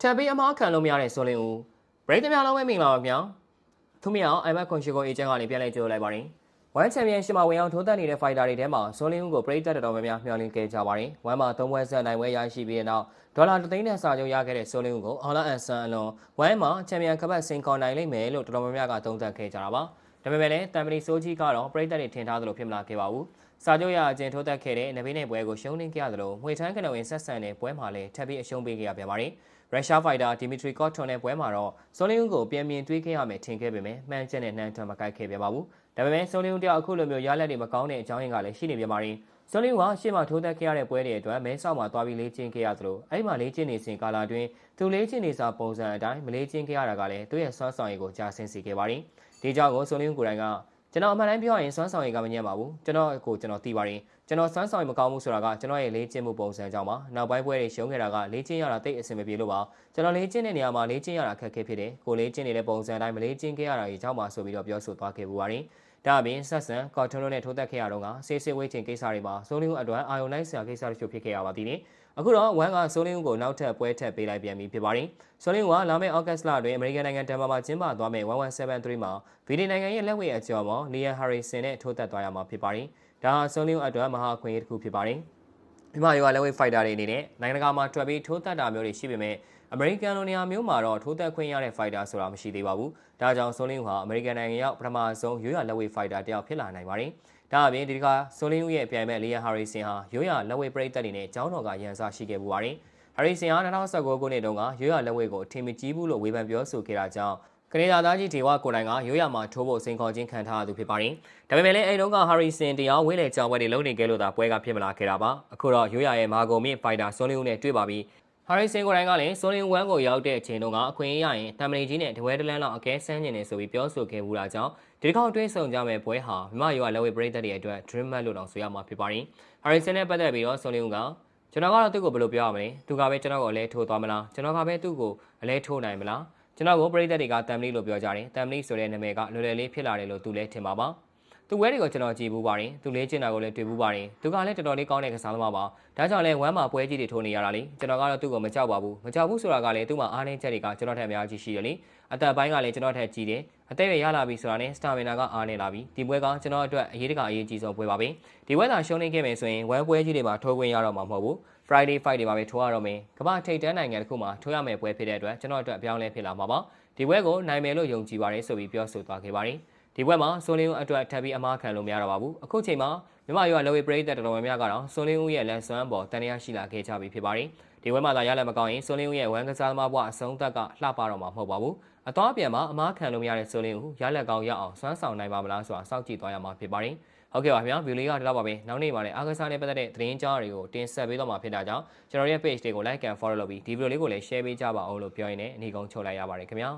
ထပ်ပြီးအမားခံလို့မရတဲ့ဆိုလင်းဦးဘရိတ်တများလုံးပဲမင်္ဂလာပါဗျာသူမြောင်အိုင်မက်ခွန်ရှိကိုအေဂျင့်ကနေပြန်လည်ကြိုလိုက်ပါတယ်ဝမ်ချန်ပီယံရှစ်မှာဝင်အောင်ထိုးတက်နေတဲ့ဖိုက်တာတွေထဲမှာဆိုလင်းဦးကိုပရိသတ်တော်တော်များများမျှော်လင့်ခဲ့ကြပါတယ်ဝမ်မှာသုံးပွဲဆက်နိုင်ပွဲရရှိပြီးတဲ့နောက်ဒေါ်လာ3သိန်းနဲ့စာချုပ်ရခဲ့တဲ့ဆိုလင်းဦးကိုအော်လာအန်ဆန်အလွန်ဝမ်မှာချန်ပီယံကပတ်စင်ကော်နိုင်လိမ့်မယ်လို့တော်တော်များများကသုံးသပ်ခဲ့ကြတာပါဒါပေမဲ့လည်းတမ်ပလီဆိုဂျီကတော့ပရိသတ်တွေထင်ထားသလိုဖြစ်မလာခဲ့ပါဘူးစာချုပ်ရအကျဉ်ထိုးတက်ခဲ့တဲ့နဗီနယ်ပွဲကိုရှုံးနိမ့်ခဲ့ရသလိုငွေထမ်းကနဝင်ဆက်ဆံတဲ့ပွဲမှာလည်းထပ်ပြီးအရှုံးပေးခဲ့ရပြန်ပါတယ် ရုရှားဖိုက်တာဒီမီထရီကော့ထွန်နဲ့ပွဲမှာတော့ဆိုလင်းဦးကိုပြန်မြင်တွေးခဲ့ရမယ်ထင်ခဲ့ပေမဲ့မှန်ချက်နဲ့နှမ်းထွန်မကိုက်ခဲ့ပြပါဘူး။ဒါပေမဲ့ဆိုလင်းဦးတယောက်အခုလိုမျိုးရလက်တွေမကောင်းတဲ့အကြောင်းရင်းကလည်းရှိနေပြန်ပါရင်ဆိုလင်းဦးကရှေ့မှာထိုးသက်ခဲ့ရတဲ့ပွဲတွေအတွက်မဲဆောက်မှာသွားပြီးလေ့ကျင့်ခဲ့ရသလိုအဲ့မှာလေ့ကျင့်နေစဉ်ကာလအတွင်းသူလေ့ကျင့်နေစာပုံစံအတိုင်းမလေ့ကျင့်ခဲ့ရတာကလည်းသူ့ရဲ့စွမ်းဆောင်ရည်ကိုကြာဆင်းစေခဲ့ပါရင်ဒီကြောင့်ကိုဆိုလင်းဦးကိုယ်တိုင်ကကျွန်တော်အမှန်တမ်းပြောရရင်စွမ်းဆောင်ရည်ကမညံ့ပါဘူးကျွန်တော်ကိုကျွန်တော်သိပါတယ် ကျွန်တော်စွမ်းဆောင်ရည်မကောင်းဘူးဆိုတာကကျွန်တော်ရဲ့လေ့ကျင့်မှုပုံစံကြောင့်ပါနောက်ပိုင်းပွဲတွေရှုံးခဲ့တာကလေ့ကျင့်ရတာတိတ်အဆင်မပြေလို့ပါကျွန်တော်လေ့ကျင့်တဲ့နေရာမှာလေ့ကျင့်ရတာခက်ခဲဖြစ်တယ်ကိုလေ့ကျင့်နေတဲ့ပုံစံအတိုင်းမလေ့ကျင့်ခဲ့ရတာကြီးကြောင့်ပါဆိုပြီးတော့ပြောဆိုသွားခဲ့ပူပါတယ်ဒါအပြင်ဆက်ဆန်ကော်ထွန်းတို့နဲ့ထိုးသက်ခဲ့ရတော့ကဆေးဆေးဝေးချင်းကိစ္စတွေမှာစိုးလင်းဦးအတွက်အာယုံလိုက်ဆရာကိစ္စတချို့ဖြစ်ခဲ့ရပါသေးတယ်အခုတော့ဝမ်ကဆိုလင်းဦးကိုနောက်ထပ်ပွဲထပ်ပေးလိုက်ပြန်ပြီဖြစ်ပါတယ်။ဆိုလင်းဦးကလာမယ့်ဩဂတ်လအတွင်းအမေရိကန်နိုင်ငံတန်မာမှာကျင်းပသွားမယ့်1173မှာဗီဒီနိုင်ငံရဲ့လက်ဝဲအကျော်မှာလီယန်ဟာရီဆင်နဲ့ထိုးသက်သွားရမှာဖြစ်ပါတယ်။ ဒါဟာဆိုလင်းဦးအတွက်မဟာအခွင့်အရေးတစ်ခုဖြစ်ပါတယ်။မြန်မာရွာလက်ဝဲဖိုက်တာတွေအနေနဲ့နိုင်ငံတကာမှာထွက်ပြီးထိုးသက်တာမျိုးတွေရှိပေမဲ့အမေရိကန်လိုနေရာမျိုးမှာတော့ထိုးသက်ခွင့်ရတဲ့ဖိုက်တာဆိုတာမရှိသေးပါဘူး။ဒါကြောင့်ဆိုလင်းဦးဟာအမေရိကန်နိုင်ငံရောက်ပထမဆုံးရွရွလက်ဝဲဖိုက်တာတယောက်ဖြစ်လာနိုင်ပါတယ်။ဒါအပြင်ဒီတစ်ခါဆိုလင်းဦးရဲ့အပြိုင်မဲ့လီယန်ဟာရီဆင်ဟာရိုးရလက်ဝဲပရိသတ်တွေနဲ့ကျောင်းတော်ကရန်စားရှိခဲ့ပူပါတယ်။ဟာရီဆင်ဟာ2019ခုနှစ်တုန်းကရိုးရလက်ဝဲကိုအထင်မကြီးဘူးလို့ဝေဖန်ပြောဆိုခဲ့တာကြောင့် ကနေဒါသားကြီးဒေဝကိုတိုင်ကရိုးရမှာထိုးဖို့စိန်ခေါ်ခြင်းခံထားရသူဖြစ်ပါတယ်။ဒါပေမဲ့လည်းအဲဒီတုန်းကဟာရီဆင်တရားဝဲလေကြောင်ပွဲတွေလုပ်နေခဲ့လို့သာပွဲကဖြစ်မလာခဲ့တာပါ။အခုတော့ရိုးရရဲ့မာဂုံမြင့်ဖိုက်တာဆိုလင်းဦးနဲ့တွေ့ပါပြီ။ဟာရီဆင်ကိုတိုင်ကလည်းဆိုလင်းဝမ်ကိုရောက်တဲ့အချိန်တုန်းကအခွင့်အရေးရရင်တမ်မလီကြီးနဲ့တဝဲတလန်းလောက်အကဲဆန်းကျင်နေဆိုပြီးပြောဆိုခဲ့မှုတာကြောင့်ဒီတစ်ခေါက်တွင်းဆုံကြမဲ့ပွဲဟာမြမရွာလက်ဝဲပရိသတ်တွေအတွက် dream match လို့တောင်ဆိုရမှာဖြစ်ပါတယ်။ Harrison နဲ့ပတ်သက်ပြီးတော့ဆိုလင်းဦးကကျွန်တော်ကတော့သူ့ကိုဘယ်လိုပြောရမလဲ။သူကပဲကျွန်တော်ကိုအလဲထိုးသွားမလား။ကျွန်တော်ကပဲသူ့ကိုအလဲထိုးနိုင်မလား။ ကျွန်တော်ကိုပရိသတ်တွေကတမ်မလီလို့ပြောကြတယ်။တမ်မလီဆိုတဲ့နာမည်ကလွယ်လွယ်လေးဖြစ်လာတယ်လို့သူလည်းထင်ပါပါ။ သူဝဲတွေကိုကျွန်တော်ကြည့်ဘူးပါတယ်။သူလေးကျင်တာကိုလည်းတွေ့ဘူးပါတယ်။သူကလည်းတော်တော်လေးကောင်းတဲ့ကစားသမားပါ။ဒါကြောင့်လည်းဝမ်းမှာပွဲကြီးတွေထိုးနေရတာလေ။ကျွန်တော်ကတော့သူ့ကိုမကြောက်ပါဘူး။မကြောက်ဘူးဆိုတာကလည်းသူ့မှာအားနည်းချက်တွေကကျွန်တော်ထက်အများကြီးရှိတယ်လေ။အသက်ပိုင်းကလည်းကျွန်တော်ထက်ကြီးတယ်။အသက်ရွယ်ရလာပြီဆိုတာနဲ့စတာမင်နာကအားနေလာပြီဒီပွဲကကျွန်တော်အတွက်အရေးတကအရေးကြီးဆုံးပွဲပါပဲဒီပွဲသာရှုံးနေခဲ့မယ်ဆိုရင်ဝမ်ပွဲကြီးတွေမှာထိုးခွင့်ရတော့မှာမဟုတ်ဘူး Friday fight တွေမှာပဲထိုးရတော့မယ်ကမ္ဘာထိပ်တန်းနိုင်ငံတစ်ခုမှာထိုးရမယ့်ပွဲဖြစ်တဲ့အတွက်ကျွန်တော်အတွက်အပြောင်းလဲဖြစ်လာမှာပါဒီပွဲကိုနိုင်မယ်လို့ယုံကြည်ပါတယ်ဆိုပြီးပြောဆိုသွားခဲ့ပါတယ် ဒီဘက်မှာဆိုလင်းဦးအတွက်ထပ်ပြီးအမားခံလို့မရတော့ပါဘူးအခုချိန်မှာမြမရွာလော်ဝေပရိသတ်တော်တော်များများကတော့ဆိုလင်းဦးရဲ့လက်စွမ်းပေါ်တန်တရားရှိလာခဲ့ကြပြီဖြစ်ပါတယ်ဒီဘက်မှာသာရလက်မကောင်းရင်ဆိုလင်းဦးရဲ့ဝမ်ကစားသမားဘဝအဆုံးသက်ကလှပတော့မှာမဟုတ်ပါဘူးအသွားပြန်မှာအမားခံလို့မရတဲ့ဆိုလင်းဦးရလက်ကောင်းရအောင်စွမ်းဆောင်နိုင်ပါမလားဆိုတာစောင့်ကြည့်သွားရမှာဖြစ်ပါတယ်ဟုတ်ကဲ့ပါခင်ဗျာဗီဒီယိုလေးကဒီလောက်ပါပဲနောက်နေ့မှာလည်းအားကစားနဲ့ပတ်သက်တဲ့သတင်းကြားတွေကိုတင်ဆက်ပေးတော့မှာဖြစ်တာကြောင့်ကျွန်တော်ရဲ့ page တွေကို like and follow လုပ်ပြီးဒီဗီဒီယိုလေးကိုလည်း share ပေးကြပါအောင်လို့ပြောရင်းနဲ့အနည်းကုန်ချုပ်လိုက်ရပါတယ်ခင်ဗျာ